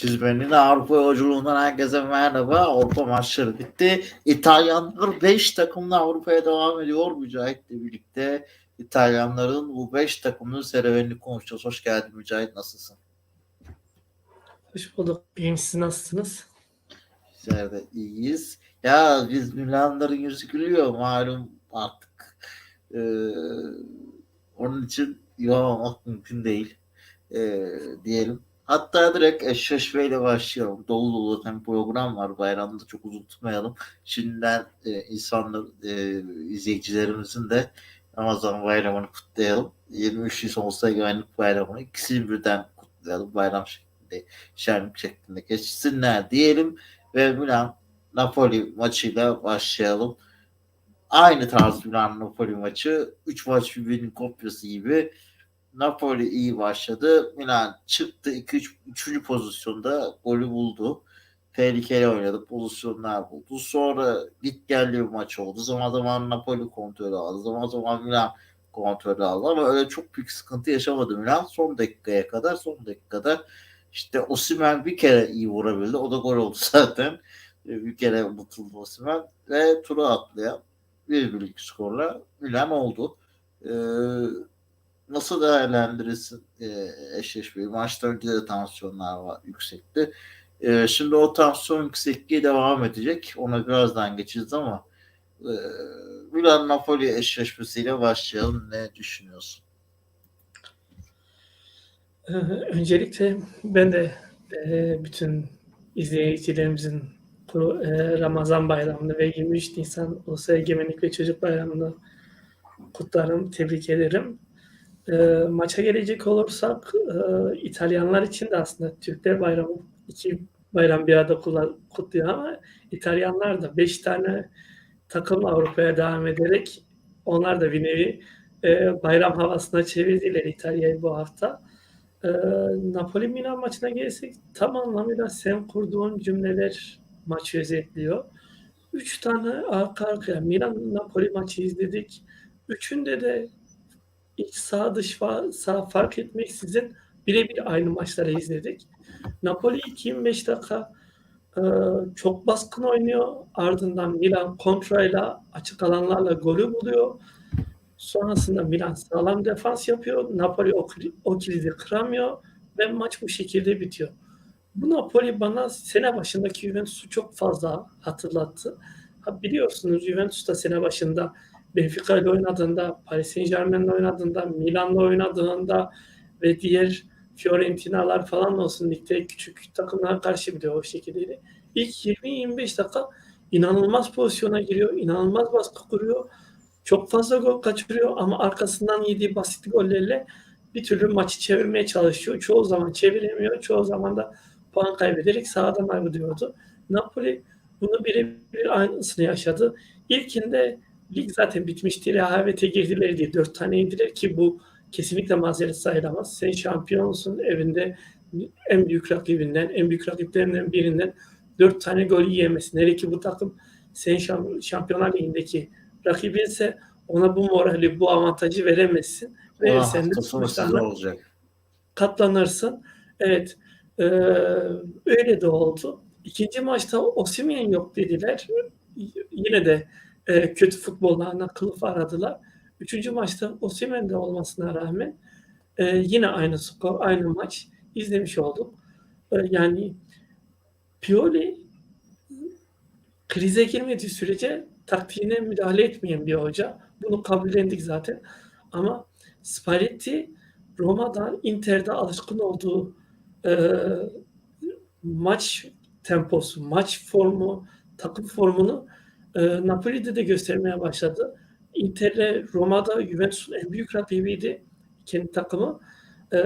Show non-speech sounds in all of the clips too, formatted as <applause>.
Çizmenin Avrupa yolculuğundan herkese merhaba. Avrupa maçları bitti. İtalyanlar 5 takımla Avrupa'ya devam ediyor. Mücahit'le birlikte İtalyanların bu 5 takımının serüvenini konuşacağız. Hoş geldin Mücahit. Nasılsın? Hoş bulduk. İyiyim. Siz nasılsınız? Bizler de iyiyiz. Ya biz Milanların yüzü gülüyor malum artık. Ee, onun için yoğunlamak mümkün değil. Ee, diyelim. Hatta direkt eşleşmeyle başlayalım. Dolu dolu hem program var. Bayramda çok uzun tutmayalım. Şimdiden e, insanlar, e, izleyicilerimizin de Ramazan bayramını kutlayalım. 23 Nisan Ulusal Güvenlik Bayramı'nı ikisini birden kutlayalım. Bayram şeklinde, şenlik şeklinde geçsinler diyelim. Ve Milan Napoli maçıyla başlayalım. Aynı tarz Milan Napoli maçı. 3 maç birbirinin kopyası gibi. Napoli iyi başladı. Milan çıktı 2-3 3. pozisyonda golü buldu. Tehlikeli oynadı. Pozisyonlar buldu. Sonra git geldi bir maç oldu. Zaman zaman Napoli kontrolü aldı. Zaman zaman Milan kontrolü aldı ama öyle çok büyük sıkıntı yaşamadı Milan. Son dakikaya kadar son dakikada işte Osimhen bir kere iyi vurabildi. O da gol oldu <laughs> zaten. Bir kere unutuldu Osimhen ve turu atlayan bir birlik skorla Milan oldu. Ee, nasıl değerlendirirsin e, eşleşmeyi? Maçta önce de tansiyonlar var, yüksekti. E, şimdi o tansiyon yüksekliği devam edecek. Ona birazdan geçeceğiz ama e, Milan Napoli eşleşmesiyle başlayalım. Ne düşünüyorsun? Ee, öncelikle ben de e, bütün izleyicilerimizin bu e, Ramazan bayramını ve 23 Nisan Ulusal Egemenlik ve Çocuk Bayramı'nı kutlarım, tebrik ederim. E, maça gelecek olursak e, İtalyanlar için de aslında Türkler bayramı iki bayram bir arada kutluyor ama İtalyanlar da beş tane takım Avrupa'ya devam ederek onlar da bir nevi e, bayram havasına çevirdiler İtalya'yı bu hafta. E, Napoli Milan maçına gelirsek tam anlamıyla sen kurduğun cümleler maçı özetliyor. Üç tane arka arkaya Milan Napoli maçı izledik. Üçünde de iç sağ dış sağ fark etmeksizin birebir aynı maçları izledik. Napoli 25 dakika e, çok baskın oynuyor. Ardından Milan kontrayla açık alanlarla golü buluyor. Sonrasında Milan sağlam defans yapıyor. Napoli o, o kilidi kıramıyor ve maç bu şekilde bitiyor. Bu Napoli bana sene başındaki Juventus'u çok fazla hatırlattı. Ha biliyorsunuz Juventus da sene başında Benfica ile oynadığında, Paris Saint Germain'le oynadığında, Milan'la oynadığında ve diğer Fiorentina'lar falan olsun ligde küçük takımlara karşı bile o şekilde. İlk 20-25 dakika inanılmaz pozisyona giriyor, inanılmaz baskı kuruyor. Çok fazla gol kaçırıyor ama arkasından yediği basit gollerle bir türlü maçı çevirmeye çalışıyor. Çoğu zaman çeviremiyor, çoğu zaman da puan kaybederek sahadan ayrılıyordu. Napoli bunu birebir aynısını yaşadı. İlkinde lig zaten bitmişti. Rehavete girdiler diye dört tane yediler ki bu kesinlikle mazeret sayılamaz. Sen şampiyonsun evinde en büyük rakibinden, en büyük rakiplerinden birinden dört tane gol yiyemezsin. Hele ki bu takım sen şampiyonlar ligindeki rakibinse ona bu morali, bu avantajı veremezsin. Verirsen de olacak. katlanırsın. Evet. Ee, öyle de oldu. İkinci maçta Osimhen yok dediler. Yine de e, kötü futbollarına kılıf aradılar. Üçüncü maçta Osimhen de olmasına rağmen e, yine aynı skor, aynı maç izlemiş olduk. E, yani Pioli krize girmediği sürece taktiğine müdahale etmeyen bir hoca. Bunu kabullendik zaten. Ama Spalletti Roma'dan Inter'de alışkın olduğu e, maç temposu, maç formu, takım formunu e, Napoli'de de göstermeye başladı. Inter'le Roma'da Juventus'un en büyük rakibiydi kendi takımı. E,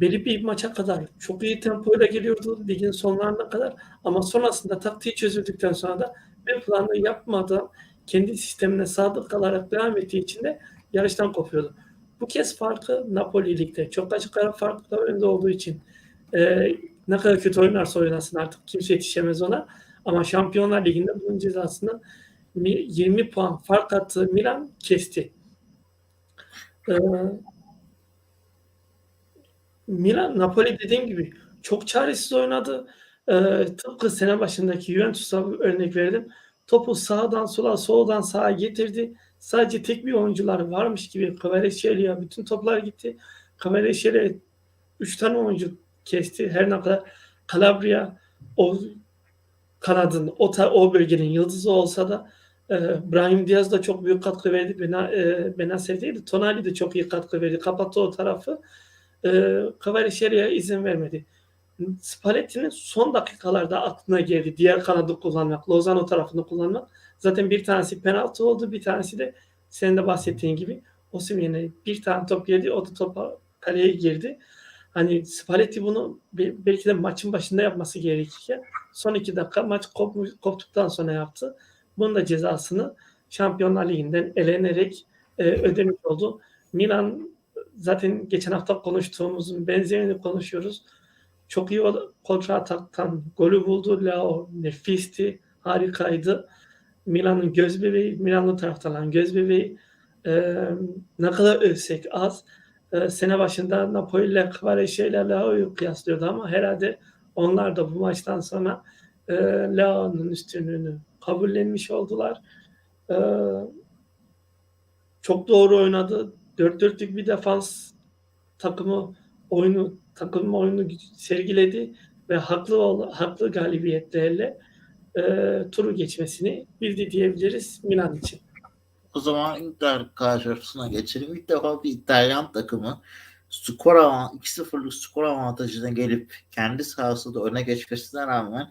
belli bir maça kadar çok iyi tempoyla geliyordu ligin sonlarına kadar ama sonrasında taktiği çözüldükten sonra da bir planı yapmadan kendi sistemine sadık kalarak devam ettiği için de yarıştan kopuyordu. Bu kez farkı Napoli ligde çok açık ara farklı önde olduğu için e, ne kadar kötü oynarsa oynasın artık kimse yetişemez ona. Ama Şampiyonlar Ligi'nde bunun cezasını 20 puan fark attığı Milan kesti. Ee, Milan, Napoli dediğim gibi çok çaresiz oynadı. Ee, tıpkı sene başındaki Juventus'a örnek verdim. Topu sağdan sola, soldan sağa getirdi. Sadece tek bir oyuncular varmış gibi Kvaratskhelia bütün toplar gitti. Kvaratskhelia 3 tane oyuncu kesti. Her ne kadar Calabria o kanadın, o, ta- o bölgenin yıldızı olsa da e, Brahim Diaz da çok büyük katkı verdi. Bena, e, Benacer değil de Tonali de çok iyi katkı verdi. Kapattı o tarafı. E, Kvaratskhelia izin vermedi. Spalletti'nin son dakikalarda aklına geldi. Diğer kanadı kullanmak, Lozano tarafını kullanmak. Zaten bir tanesi penaltı oldu, bir tanesi de senin de bahsettiğin gibi Osimhen'e bir tane top geldi, o da topa kaleye girdi. Hani Spalletti bunu be- belki de maçın başında yapması gerekirken son iki dakika maç kopmuş, koptuktan sonra yaptı. Bunun da cezasını Şampiyonlar Ligi'nden elenerek e, ödemiş oldu. Milan zaten geçen hafta konuştuğumuzun benzerini konuşuyoruz. Çok iyi kontra ataktan golü buldu. Leo nefisti, harikaydı. Milan'ın göz bebeği, Milanlı taraftarların göz bebeği. Ee, ne kadar övsek az. Ee, sene başında Napoli ile Kvaratskhelia Leao'yu kıyaslıyordu ama herhalde onlar da bu maçtan sonra e, Leao'nun üstünlüğünü kabullenmiş oldular. Ee, çok doğru oynadı. Dört dörtlük bir defans takımı oyunu takım oyunu sergiledi ve haklı haklı galibiyetlerle e, turu geçmesini bildi diyebiliriz Milan için. O zaman Inter karşısına geçelim. İlk defa bir İtalyan takımı skor avan- 2-0'lık skor avantajına gelip kendi sahasında öne geçmesine rağmen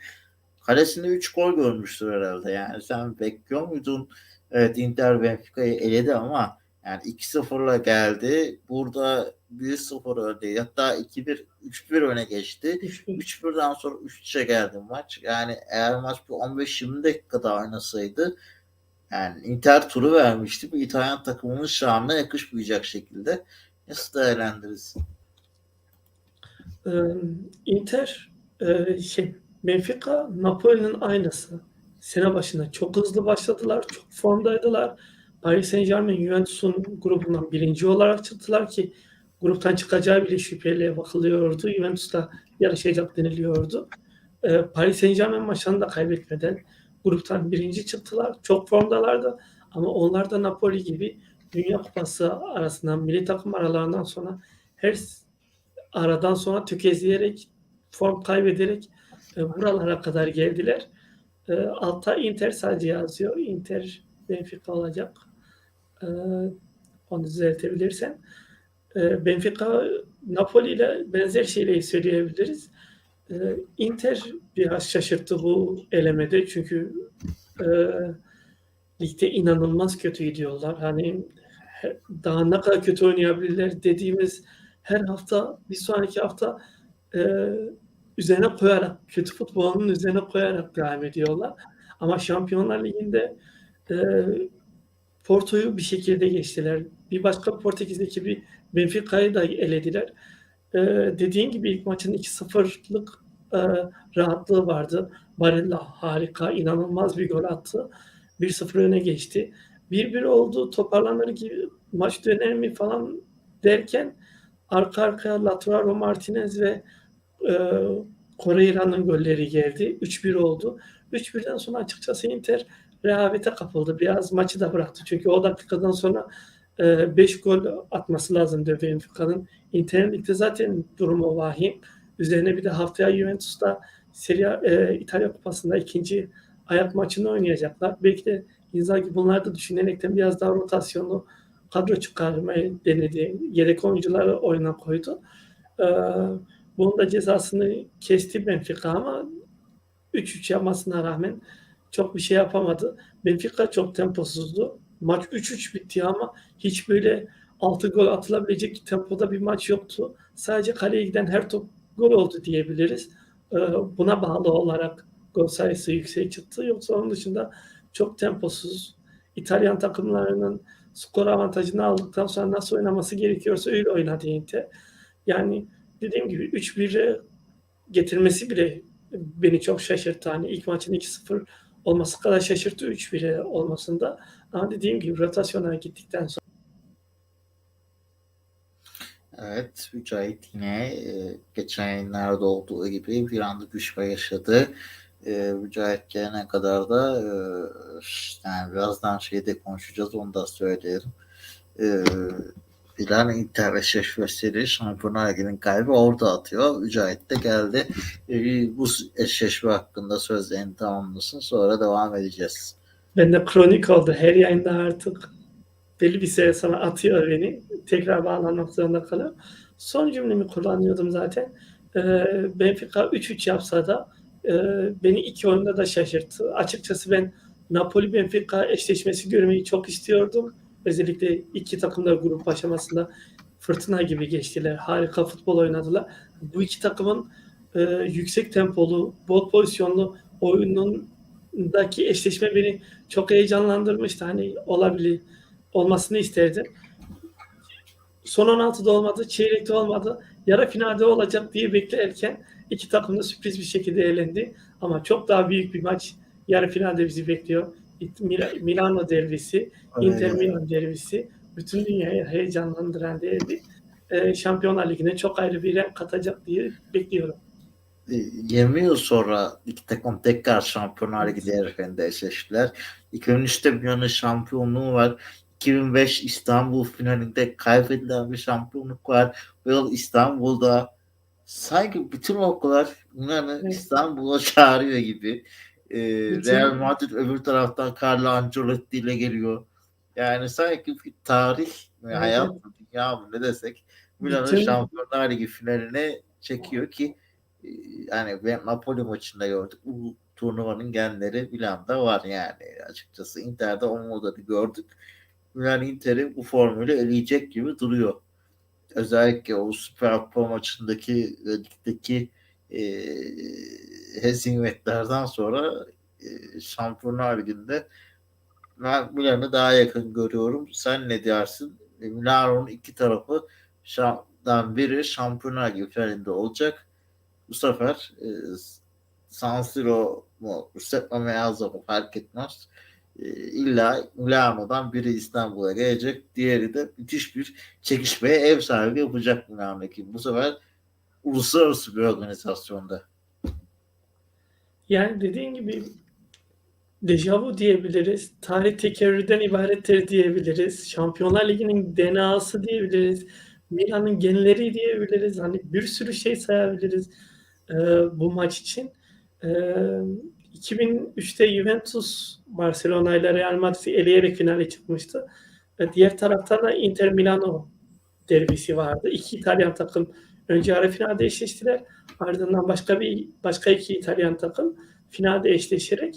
kalesinde 3 gol görmüştür herhalde. Yani sen bekliyor muydun? Evet Inter Benfica'yı eledi ama yani 2-0'la geldi. Burada 1-0 önde. Hatta 2-1, 3-1 öne geçti. 3-1'den sonra 3-3'e geldi maç. Yani eğer maç bir 15-20 dakikada oynasaydı yani Inter turu vermişti. Bu İtalyan takımının şanına yakışmayacak şekilde. Nasıl değerlendirirsin? Ee, Inter e, şey Benfica Napoli'nin aynısı. Sene başında çok hızlı başladılar, çok formdaydılar. Paris Saint-Germain Juventus'un grubundan birinci olarak çıktılar ki gruptan çıkacağı bile şüpheyle bakılıyordu. Juventus da yarışacak deniliyordu. Ee, Paris Saint-Germain maçını da kaybetmeden gruptan birinci çıktılar. Çok formdalardı ama onlar da Napoli gibi Dünya Kupası arasından milli takım aralarından sonra her aradan sonra tökezleyerek form kaybederek e, buralara kadar geldiler. E, altta Inter sadece yazıyor. Inter Benfica olacak. E, onu düzeltebilirsen. E, Benfica Napoli ile benzer şeyleri söyleyebiliriz. E, Inter biraz şaşırttı bu elemede çünkü e, ligde inanılmaz kötü gidiyorlar. Hani daha ne kadar kötü oynayabilirler dediğimiz her hafta bir sonraki hafta e, üzerine koyarak kötü futbolun üzerine koyarak devam ediyorlar. Ama Şampiyonlar Ligi'nde e, Porto'yu bir şekilde geçtiler. Bir başka Portekiz ekibi Benfica'yı da elediler. E, dediğin gibi ilk maçın 2-0'lık e, rahatlığı vardı. Barella harika, inanılmaz bir gol attı. 1-0 öne geçti. 1-1 oldu, toparlanır gibi maç döner mi falan derken arka arkaya Lautaro Martinez ve e, Correira'nın golleri geldi. 3-1 oldu. 3-1'den sonra açıkçası Inter rehavete kapıldı. Biraz maçı da bıraktı. Çünkü o dakikadan sonra 5 gol atması lazımdı Benfica'nın. Inter'in ligde zaten durumu vahim. Üzerine bir de haftaya Juventus'ta Serie e, İtalya Kupası'nda ikinci ayak maçını oynayacaklar. Belki de Inzaghi bunları da düşünerekten biraz daha rotasyonlu kadro çıkarmayı denedi. Yedek oyuncuları oyuna koydu. Ee, bunun da cezasını kesti Benfica ama 3-3 yapmasına rağmen çok bir şey yapamadı. Benfica çok temposuzdu. Maç 3-3 bitti ama hiç böyle 6 gol atılabilecek tempoda bir maç yoktu. Sadece kaleye giden her top gol oldu diyebiliriz. Ee, buna bağlı olarak gol sayısı yüksek çıktı. Yoksa onun dışında çok temposuz. İtalyan takımlarının skor avantajını aldıktan sonra nasıl oynaması gerekiyorsa öyle oynadı Inter. Yani dediğim gibi 3-1'e getirmesi bile beni çok şaşırttı. Hani ilk maçın 2-0 olması kadar şaşırttı 3-1'e olmasında. Ama dediğim gibi rotasyona gittikten sonra Evet, Mücahit yine e, geçen yayınlarda olduğu gibi bir anda düşme yaşadı. E, Mücahit gelene kadar da e, yani birazdan şeyde konuşacağız onu da söyleyelim. E, Milan Inter eşleşmesiyle Şampiyonlar Ligi'nin kaybı orada atıyor. Mücahit de geldi. E, bu eşleşme hakkında sözlerini tamamlasın. Sonra devam edeceğiz. Ben de kronik oldu. Her yayında artık belli bir süre sonra atıyor beni. Tekrar bağlanmak zorunda kalıyorum. Son cümlemi kullanıyordum zaten. Ee, Benfica 3-3 yapsa da e, beni iki oyunda da şaşırttı. Açıkçası ben Napoli-Benfica eşleşmesi görmeyi çok istiyordum. Özellikle iki takım da grup aşamasında fırtına gibi geçtiler. Harika futbol oynadılar. Bu iki takımın e, yüksek tempolu, bol pozisyonlu oyunundaki eşleşme beni çok heyecanlandırmıştı. Hani olabilir, olmasını isterdim. Son 16'da olmadı, çeyrekte olmadı. Yarı finalde olacak diye beklerken iki takım da sürpriz bir şekilde elendi. Ama çok daha büyük bir maç yarı finalde bizi bekliyor. Mil- Milano derbisi, Inter Milan derbisi bütün dünyayı heyecanlandıran derbi. Ee, Şampiyonlar Ligi'ne çok ayrı bir renk katacak diye bekliyorum. 20 yıl sonra iki takım tekrar Şampiyonlar Ligi değerlerinde eşleştiler. 2003'te Milan'ın şampiyonluğu var. 2005 İstanbul finalinde kaybedilen bir şampiyonluk var. Yıl İstanbul'da sanki bütün okullar Milan'ı Evet. İstanbul'a <laughs> çağırıyor gibi. Ee, Real Madrid öbür taraftan Carlo Ancelotti ile geliyor. Yani sanki bir tarih ve Evet, hayat dünya mı ne desek Milan'ın Şampiyonlar Ligi finaline çekiyor ki yani ben Napoli maçında gördük. Bu turnuvanın genleri Milan'da var yani açıkçası. Inter'de o model'i gördük. Milan Inter'i bu formülü eleyecek gibi duruyor. Özellikle o Süper Kupa maçındaki ligdeki e, hezimetlerden sonra e, Şampiyonlar Ligi'nde ben Milan'ı daha yakın görüyorum. Sen ne dersin? Milano'nun iki tarafı şamdan biri Şampiyonlar Ligi olacak. Bu sefer e, San Siro mu, Giuseppe Meazza mı fark etmez. E, illa Milano'dan biri İstanbul'a gelecek. Diğeri de müthiş bir çekişmeye ev sahibi yapacak Milano ekibi. Bu sefer uluslararası bir organizasyonda. Yani dediğin gibi dejavu diyebiliriz. Tarih tekerrürden ibarettir diyebiliriz. Şampiyonlar Ligi'nin DNA'sı diyebiliriz. Milan'ın genleri diyebiliriz. Hani bir sürü şey sayabiliriz e, bu maç için. E, 2003'te Juventus Barcelona ile Real Madrid'i eleyerek finale çıkmıştı. E, diğer taraftan da Inter Milano derbisi vardı. İki İtalyan takım önce yarı finalde eşleştiler. Ardından başka bir başka iki İtalyan takım finalde eşleşerek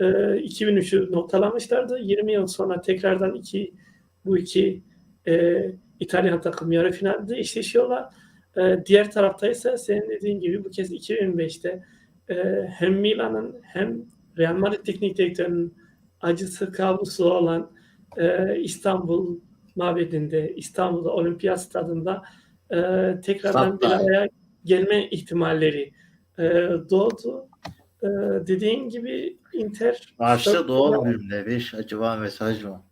e, 2003'ü noktalamışlardı. 20 yıl sonra tekrardan iki bu iki e, İtalyan takım yarı finalde eşleşiyorlar. E, diğer tarafta ise senin dediğin gibi bu kez 2005'te e, hem Milan'ın hem Real Madrid teknik direktörünün acısı kabusu olan e, İstanbul mabedinde, İstanbul'da Olimpiyat stadında e, tekrardan bir araya gelme ihtimalleri e, doğdu. E, dediğin gibi Inter Süper doğal Kupa- bir acaba mesaj mı?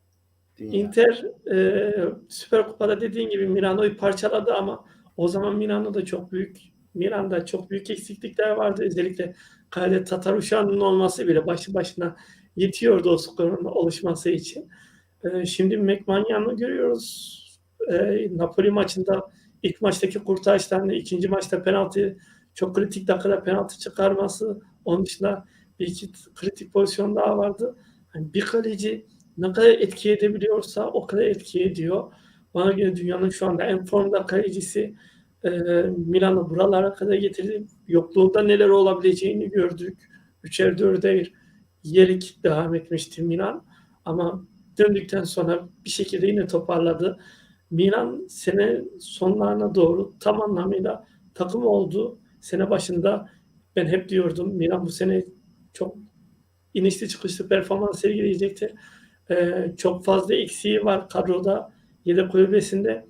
Dünya. Inter e, Süper Kupa'da dediğin gibi Milano'yu parçaladı ama o zaman Milano'da çok büyük Milan'da çok büyük eksiklikler vardı. Özellikle kalede Tataruşan'ın olması bile başlı başına yetiyordu o skorun oluşması için. E, şimdi McManyan'ı görüyoruz. E, Napoli maçında ilk maçtaki kurtarışlarını, ikinci maçta penaltı çok kritik dakikada penaltı çıkarması. Onun dışında bir iki kritik pozisyon daha vardı. Hani bir kaleci ne kadar etki edebiliyorsa o kadar etki ediyor. Bana göre dünyanın şu anda en formda kalecisi e, Milan'ı buralara kadar getirdi. Yokluğunda neler olabileceğini gördük. Üçer dörder yerik devam etmişti Milan. Ama döndükten sonra bir şekilde yine toparladı. Milan sene sonlarına doğru tam anlamıyla takım oldu. Sene başında ben hep diyordum Milan bu sene çok inişli çıkışlı performans sergileyecektir. Ee, çok fazla eksiği var kadroda, yedek kulübesinde.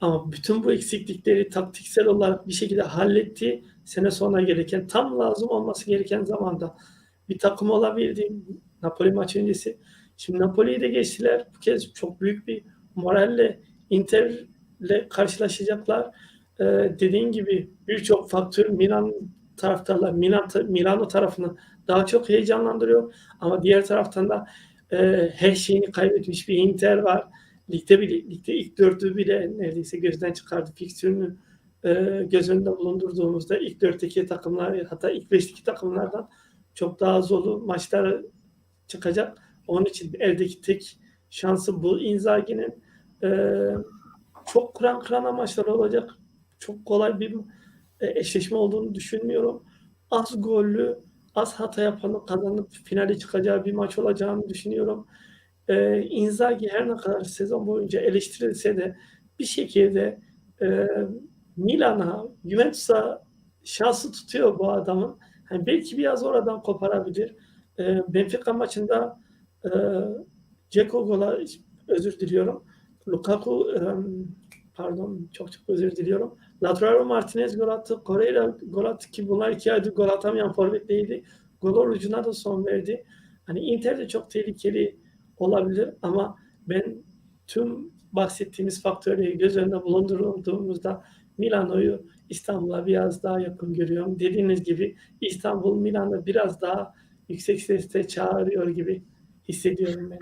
Ama bütün bu eksiklikleri taktiksel olarak bir şekilde halletti. Sene sonra gereken, tam lazım olması gereken zamanda bir takım olabildi. Napoli maçı öncesi. Şimdi Napoli'yi de geçtiler. Bu kez çok büyük bir moralle Inter ile karşılaşacaklar. Ee, dediğin gibi birçok faktör Milan taraftarlar Milan Milano tarafını daha çok heyecanlandırıyor ama diğer taraftan da e, her şeyini kaybetmiş bir Inter var. Ligde bile ligde ilk dördü bile neredeyse gözden çıkardı. Fiksiyonunu e, göz önünde bulundurduğumuzda ilk dörtteki takımlar hatta ilk beşteki takımlardan çok daha zorlu maçlar çıkacak. Onun için eldeki tek şansı bu Inzaghi'nin e, çok kıran kırana maçlar olacak. Çok kolay bir e, eşleşme olduğunu düşünmüyorum. Az gollü, az hata yapanı kazanıp finale çıkacağı bir maç olacağını düşünüyorum. E, Inzaghi her ne kadar sezon boyunca eleştirilse de bir şekilde e, Milan'a, Juventus'a şansı tutuyor bu adamın. Yani belki biraz oradan koparabilir. E, Benfica maçında e, Ceko gola özür diliyorum. Lukaku e, pardon çok çok özür diliyorum. Lautaro Martinez gol attı. Correira gol attı ki bunlar iki aydır gol atamayan forvetleydi. Gol orucuna da son verdi. Hani Inter de çok tehlikeli olabilir ama ben tüm bahsettiğimiz faktörleri göz önünde bulundurduğumuzda Milano'yu İstanbul'a biraz daha yakın görüyorum. Dediğiniz gibi İstanbul Milan'ı biraz daha yüksek sesle çağırıyor gibi hissediyorum ben.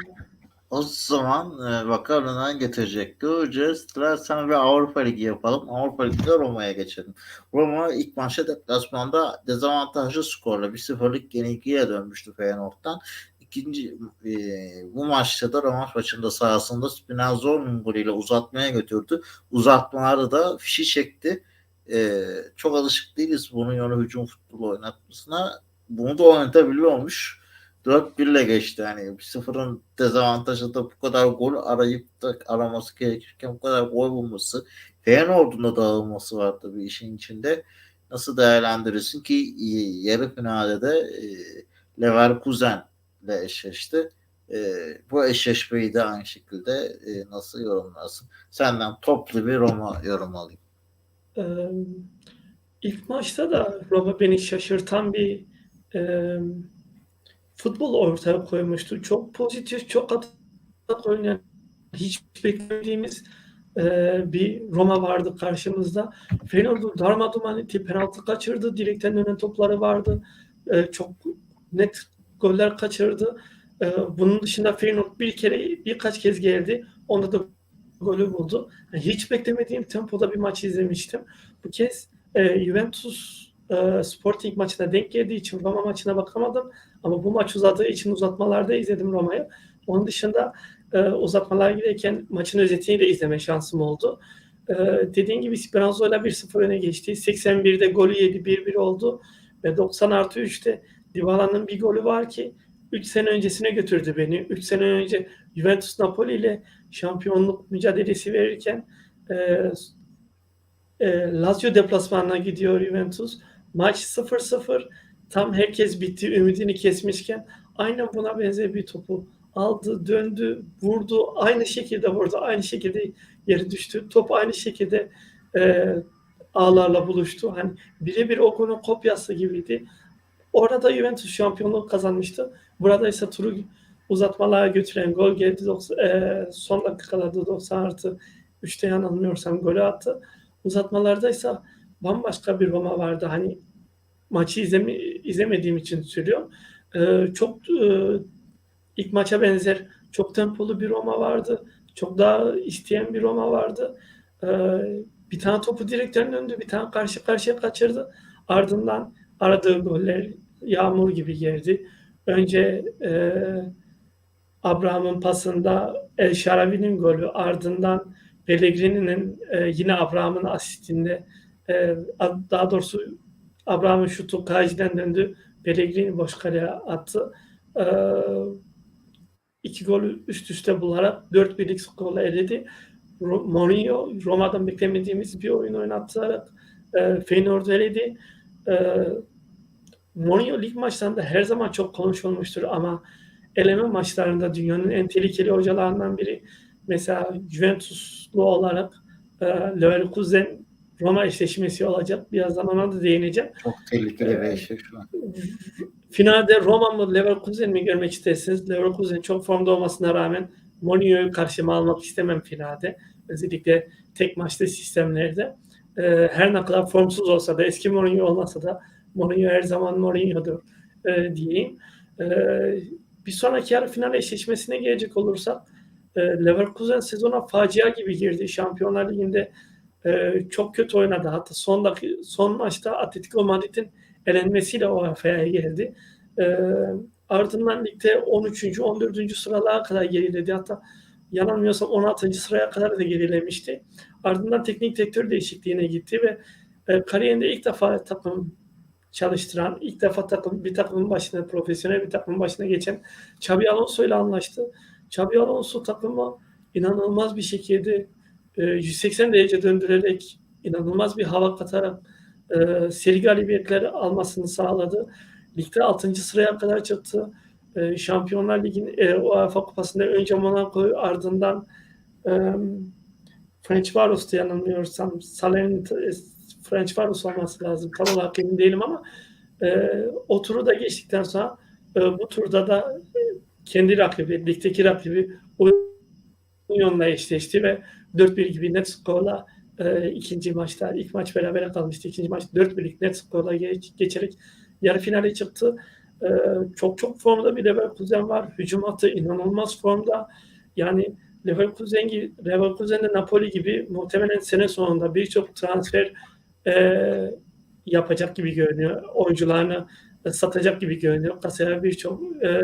O zaman e, bakalım getirecek göreceğiz. Dilersen bir Avrupa Ligi yapalım. Avrupa Ligi'de Roma'ya geçelim. Roma ilk maçta deplasmanda dezavantajlı skorla 1-0'lık yenilgiye dönmüştü Feyenoord'dan. İkinci e, bu maçta da Roma maçında sahasında Spinazzoli'nin golüyle uzatmaya götürdü. Uzatmalarda da fişi çekti. E, çok alışık değiliz bunun yönü hücum futbolu oynatmasına. Bunu da oynatabiliyormuş. 4-1 ile geçti. Yani 1-0'ın dezavantajı da bu kadar gol arayıp da araması gerekirken bu kadar gol bulması. Feyenoord'un da dağılması var tabii işin içinde. Nasıl değerlendirirsin ki e, yarı finalde de e, Leverkusen ile eşleşti. E, bu eşleşmeyi de aynı şekilde e, nasıl yorumlarsın? Senden toplu bir Roma yorum alayım. Ee, ilk maçta da Roma beni şaşırtan bir e, futbol ortaya koymuştu. Çok pozitif, çok atak oynayan, hiç beklemediğimiz e, bir Roma vardı karşımızda. Feyenoord'un darmaduman etti, penaltı kaçırdı, direkten dönen topları vardı. E, çok net goller kaçırdı. E, bunun dışında Feyenoord bir kere birkaç kez geldi. Onda da golü buldu. Yani hiç beklemediğim tempoda bir maç izlemiştim. Bu kez e, Juventus e, Sporting maçına denk geldiği için Roma maçına bakamadım. Ama bu maç uzadığı için uzatmalarda izledim Roma'yı. Onun dışında e, uzatmalar giderken maçın özetini de izleme şansım oldu. E, dediğin gibi Speranzola 1-0 öne geçti. 81'de golü yedi 1-1 oldu. Ve 90 artı 3'te Dybala'nın bir golü var ki 3 sene öncesine götürdü beni. 3 sene önce Juventus Napoli ile şampiyonluk mücadelesi verirken e, e, Lazio deplasmanına gidiyor Juventus. Maç 0-0 tam herkes bitti ümidini kesmişken aynen buna benzer bir topu aldı, döndü, vurdu. Aynı şekilde vurdu. Aynı şekilde yere düştü. Top aynı şekilde e, ağlarla buluştu. Hani birebir o golün kopyası gibiydi. Orada Juventus şampiyonluğu kazanmıştı. Burada ise turu uzatmalara götüren gol geldi. 90, e, son dakikalarda 90 artı 3'te yanılmıyorsam golü attı. Uzatmalarda ise bambaşka bir Roma vardı. Hani maçı izleme, izlemediğim için söylüyorum. E, çok e, ilk maça benzer çok tempolu bir Roma vardı. Çok daha isteyen bir Roma vardı. E, bir tane topu direkten döndü. Bir tane karşı karşıya kaçırdı. Ardından aradığı goller yağmur gibi geldi. Önce e, Abraham'ın pasında El Şarabi'nin golü ardından Pellegrini'nin e, yine Abraham'ın asistinde e, daha doğrusu Abraham'ın şutu Kaji'den döndü. Pellegrini boş kaleye attı. E, iki gol üst üste bularak 4 birlik skorla eledi. Mourinho Roma'dan beklemediğimiz bir oyun oynatarak e, Feyenoord'u eledi. E, Mourinho lig maçlarında her zaman çok konuşulmuştur ama eleme maçlarında dünyanın en tehlikeli hocalarından biri. Mesela Juventuslu olarak e, Leverkusen Roma eşleşmesi olacak. Birazdan ona da değineceğim. Çok tehlikeli bir eşleşme. Finalde Roma mı Leverkusen mi görmek istersiniz? Leverkusen çok formda olmasına rağmen Mourinho'yu karşıma almak istemem finalde. Özellikle tek maçlı sistemlerde. E, her ne kadar formsuz olsa da eski Mourinho olmasa da Mourinho her zaman Mourinho'dur e, diyeyim. E, bir sonraki yarı final eşleşmesine gelecek olursak e, Leverkusen sezona facia gibi girdi. Şampiyonlar Ligi'nde e, çok kötü oynadı. Hatta son dakika, son maçta Atletico Madrid'in elenmesiyle UEFA'ya geldi. E, ardından ligde 13. 14. sıralara kadar geriledi. Hatta yanılmıyorsam 16. sıraya kadar da gerilemişti. Ardından teknik direktör değişikliğine gitti ve e, kariyerinde ilk defa takım çalıştıran, ilk defa takım bir takımın başına profesyonel bir takımın başına geçen Xabi Alonso ile anlaştı. Xabi Alonso takımı inanılmaz bir şekilde e, 180 derece döndürerek inanılmaz bir hava katarak e, seri galibiyetleri almasını sağladı. Ligde 6. sıraya kadar çıktı. E, Şampiyonlar Ligi'nin e, UEFA Kupası'nda önce Monaco ardından e, French Varos'tu yanılmıyorsam. Salernitana French Varos olması lazım. Tam olarak emin değilim ama e, o turu da geçtikten sonra e, bu turda da e, kendi rakibi, ligdeki rakibi Union'la eşleşti ve 4-1 gibi net skorla e, ikinci maçta, ilk maç beraber kalmıştı. İkinci maç 4-1'lik net skorla geç, geçerek yarı finale çıktı. E, çok çok formda bir Leverkusen var. Hücum hattı inanılmaz formda. Yani Leverkusen, Leverkusen'de Napoli gibi muhtemelen sene sonunda birçok transfer e, yapacak gibi görünüyor. Oyuncularını e, satacak gibi görünüyor. Kasaya birçok e,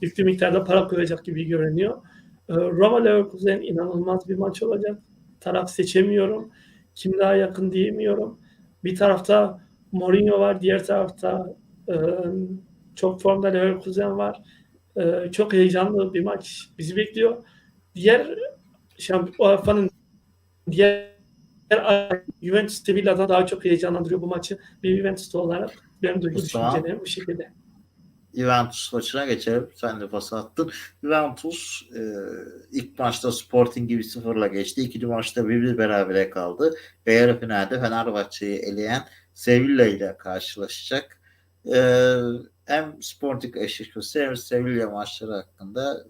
yüklü miktarda para koyacak gibi görünüyor. E, Roma Leverkusen inanılmaz bir maç olacak. Taraf seçemiyorum. Kim daha yakın diyemiyorum. Bir tarafta Mourinho var, diğer tarafta e, çok formda Leverkusen var. E, çok heyecanlı bir maç bizi bekliyor. Diğer UEFA'nın diğer Juventus Sevilla'dan daha çok heyecanlandırıyor bu maçı. Bir Juventus'ta olarak benim duygu düşüncelerim bu şekilde. Juventus maçına geçelim. Sen de pas attın. Juventus e, ilk maçta Sporting'i bir sıfırla geçti. İkinci maçta bir bir berabere kaldı. Ve yarı finalde Fenerbahçe'yi eleyen Sevilla ile karşılaşacak. E, hem Sporting eşleşmesi hem Sevilla maçları hakkında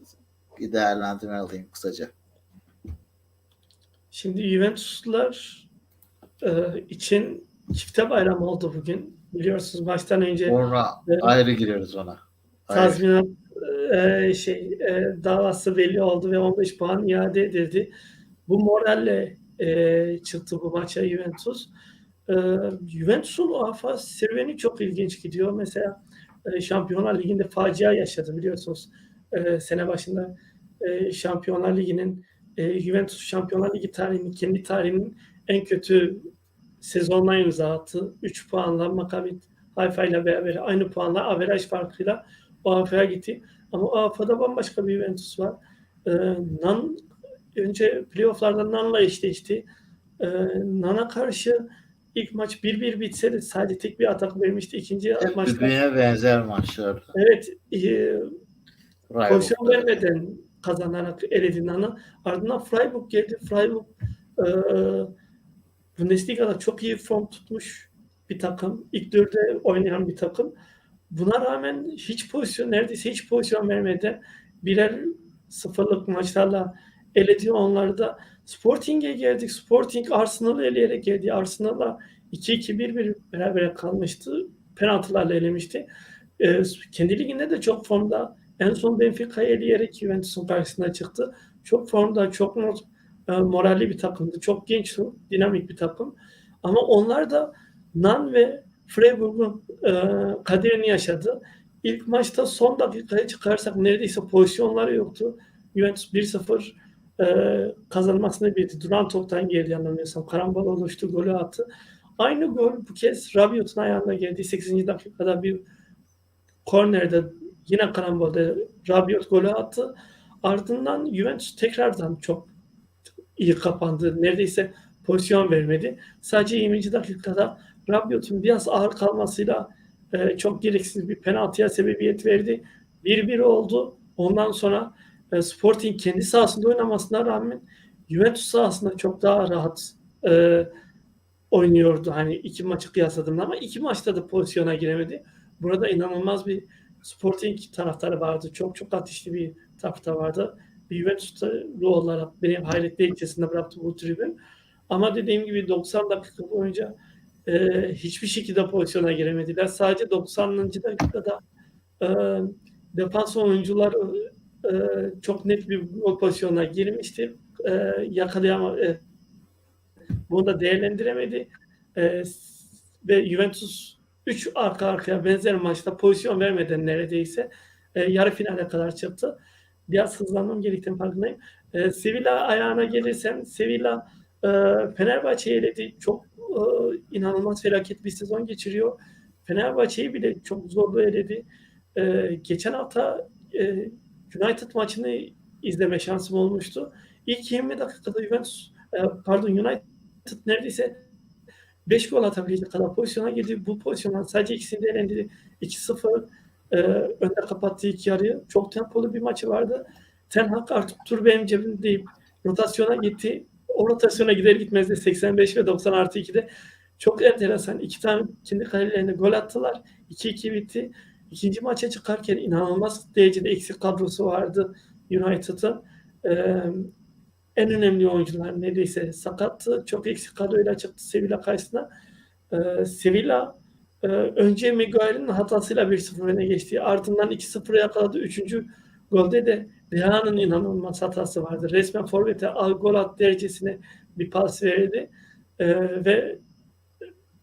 bir değerlendirme alayım kısaca. Şimdi Juventuslular e, için çifte bayram oldu bugün. Biliyorsunuz maçtan önce Sonra e, ayrı giriyoruz ona. Ayrı. tazminat e, şey e, davası belli oldu ve 15 puan iade edildi. Bu moralle e, çıktı bu maça Juventus. E, Juventus'un UEFA serüveni çok ilginç gidiyor. Mesela e, Şampiyonlar Ligi'nde facia yaşadı biliyorsunuz. E, sene başında e, Şampiyonlar Ligi'nin e, Juventus Şampiyonlar Ligi tarihinin kendi tarihinin en kötü sezonuna imza attı. 3 puanla Maccabi Haifa ile beraber aynı puanla averaj farkıyla UEFA'ya gitti. Ama UEFA'da bambaşka bir Juventus var. E, Nan önce playofflarda Nan'la eşleşti. E, Nan'a karşı ilk maç 1-1 bitse de sadece tek bir atak vermişti. İkinci Hep maçta birbirine benzer maçlar. evet e, pozisyon vermeden kazanarak eledi Nan'ı. Ardından Freiburg geldi. Freiburg e, Bundesliga'da çok iyi form tutmuş bir takım. İlk dörde oynayan bir takım. Buna rağmen hiç pozisyon, neredeyse hiç pozisyon vermeden birer sıfırlık maçlarla eledi onları da. Sporting'e geldik. Sporting Arsenal'ı eleyerek geldi. Arsenal'la 2-2-1-1 beraber kalmıştı. Penaltılarla elemişti. E, kendi liginde de çok formda. En son Benfica'yı eleyerek Juventus'un karşısına çıktı. Çok formda, çok e, moralli bir takımdı. Çok genç, dinamik bir takım. Ama onlar da Nan ve Freiburg'un e, kaderini yaşadı. İlk maçta son dakikaya çıkarsak neredeyse pozisyonları yoktu. Juventus 1-0 e, kazanmasını bildi. Duran toptan geldi anlamıyorsam. Karambol oluştu, golü attı. Aynı gol bu kez Rabiot'un ayağına geldi. 8. dakikada bir kornerde yine karambolde Rabiot golü attı. Ardından Juventus tekrardan çok iyi kapandı. Neredeyse pozisyon vermedi. Sadece 20. dakikada Rabiot'un biraz ağır kalmasıyla e, çok gereksiz bir penaltıya sebebiyet verdi. 1-1 oldu. Ondan sonra e, Sporting kendi sahasında oynamasına rağmen Juventus sahasında çok daha rahat e, oynuyordu. Hani iki maçı kıyasladığımda ama iki maçta da pozisyona giremedi. Burada inanılmaz bir Sporting taraftarı vardı. Çok çok ateşli bir tarafta vardı. bir Juventuslu olarak beni hayretler içerisinde bıraktı bu tribün. Ama dediğim gibi 90 dakika boyunca e, hiçbir şekilde pozisyona giremediler. Sadece 90. dakikada e, defans oyuncular e, çok net bir gol pozisyonuna girmişti. E, yakalayama e, bunu da değerlendiremedi. E, ve Juventus 3 arka arkaya benzer maçta pozisyon vermeden neredeyse e, yarı finale kadar çıktı. Biraz hızlanmam gerektiğini farkındayım. E, Sevilla ayağına gelirsem Sevilla e, Fenerbahçe'yi eledi. Çok e, inanılmaz felaket bir sezon geçiriyor. Fenerbahçe'yi bile çok zorlu eledi. E, geçen hafta e, United maçını izleme şansım olmuştu. İlk 20 dakikada Juventus e, pardon United neredeyse 5 gol atabilecek kadar pozisyona girdi. Bu pozisyondan sadece ikisini değerlendirdi. 2-0 e, önde kapattığı iki yarıyı. Çok tempolu bir maçı vardı. Ten Hag artık tur benim cebimde deyip rotasyona gitti. O rotasyona gider gitmez de 85 ve 90 artı 2'de çok enteresan. iki tane kendi kalelerine gol attılar. 2-2 bitti. İkinci maça çıkarken inanılmaz derecede eksik kadrosu vardı United'ın. Ee, en önemli oyuncular neredeyse sakattı. Çok eksik kadroyla çıktı Sevilla karşısına. Ee, Sevilla e, önce Maguire'ın hatasıyla 1-0 öne geçti. Ardından 2-0'a yakaladı. Üçüncü golde de Reha'nın inanılmaz hatası vardı. Resmen forvete gol at derecesine bir pas verildi. Ee, ve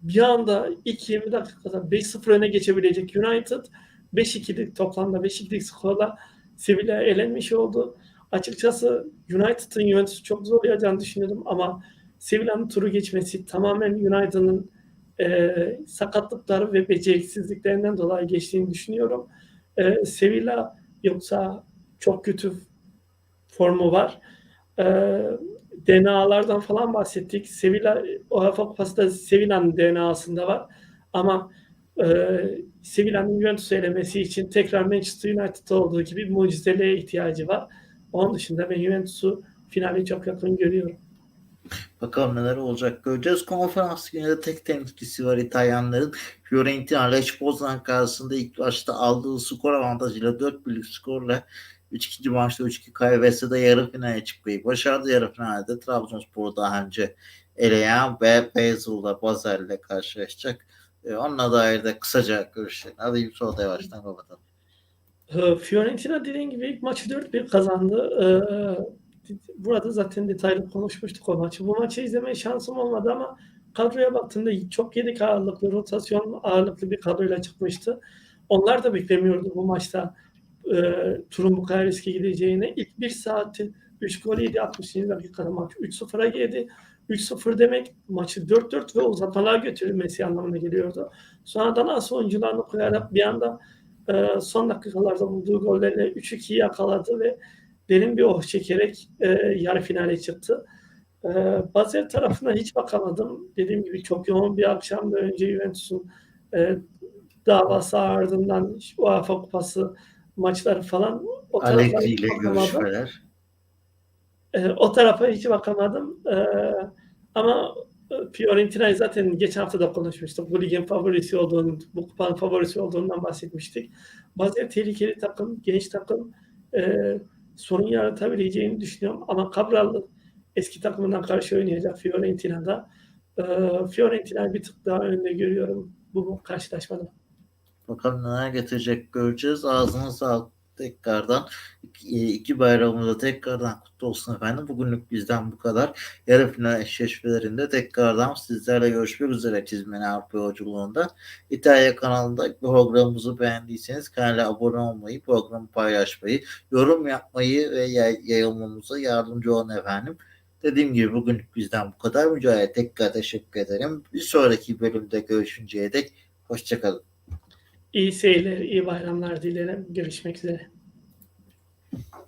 bir anda ilk 20 dakikada 5-0 öne geçebilecek United 5-2'lik toplamda 5-2'lik skorla Sevilla elenmiş oldu. Açıkçası United'ın Juventus'u çok zorlayacağını düşünüyordum ama Sevilla'nın turu geçmesi tamamen United'ın e, sakatlıkları ve beceriksizliklerinden dolayı geçtiğini düşünüyorum. E, Sevilla yoksa çok kötü formu var. E, DNA'lardan falan bahsettik. Sevilla UEFA Kupası da Sevilla'nın DNA'sında var. Ama e, Sevilla'nın Juventus'u elemesi için tekrar Manchester United olduğu gibi mucizeliğe ihtiyacı var. Onun dışında ben Juventus'u finale çok yakın görüyorum. Bakalım neler olacak göreceğiz. Konferans günü tek temsilcisi var İtalyanların. Fiorentina Lech Poznan karşısında ilk başta aldığı skor avantajıyla 4 birlik skorla 3-2. maçta 3-2 kaybetse de yarı finale çıkmayı başardı. Yarı finalde Trabzonspor'u daha önce eleyen ve Basel'da Basel'le karşılaşacak. Ee, onunla dair de kısaca görüşlerini alayım sonra da yavaştan kapatalım. Ee, Fiorentina dediğin gibi ilk maçı 4-1 kazandı. Ee, burada zaten detaylı konuşmuştuk o maçı. Bu maçı izlemeye şansım olmadı ama kadroya baktığımda çok yedek ağırlıklı, rotasyon ağırlıklı bir kadroyla çıkmıştı. Onlar da beklemiyordu bu maçta e, turun bu kadar riske gideceğini. İlk bir saati 3 gol yedi 60. dakikada maç 3-0'a geldi. 3-0 demek maçı 4-4 ve uzatmalara götürülmesi anlamına geliyordu. Sonradan as oyuncularını koyarak bir anda e, son dakikalarda bulduğu gollerle 3-2'yi yakaladı ve derin bir oh çekerek e, yarı finale çıktı. E, Basel tarafına hiç bakamadım. Dediğim gibi çok yoğun bir akşamda önce Juventus'un e, davası ardından UEFA Kupası maçları falan o tarafa hiç ile bakamadım. görüşmeler. E, o tarafa hiç bakamadım. E, ama Fiorentina'yı zaten geçen hafta da konuşmuştuk. Bu ligin favorisi olduğunu, bu kupanın favorisi olduğundan bahsetmiştik. Bazen tehlikeli takım, genç takım e, sorun yaratabileceğini düşünüyorum. Ama Cabral'ı eski takımından karşı oynayacak Fiorentina'da. E, Fiorentina'yı bir tık daha önde görüyorum bu karşılaşmada. Bakalım neler getirecek göreceğiz. Ağzına sağlık tekrardan. İki, bayramımıza tekrardan kutlu olsun efendim. Bugünlük bizden bu kadar. Yarı final eşleşmelerinde tekrardan sizlerle görüşmek üzere çizmeni Avrupa yolculuğunda. İtalya kanalında programımızı beğendiyseniz kanala abone olmayı, programı paylaşmayı, yorum yapmayı ve yay- yayılmamıza yardımcı olun efendim. Dediğim gibi bugünlük bizden bu kadar. Mücahit tekrar teşekkür ederim. Bir sonraki bölümde görüşünceye dek hoşçakalın. İyi seyirler, iyi bayramlar dilerim. Görüşmek üzere.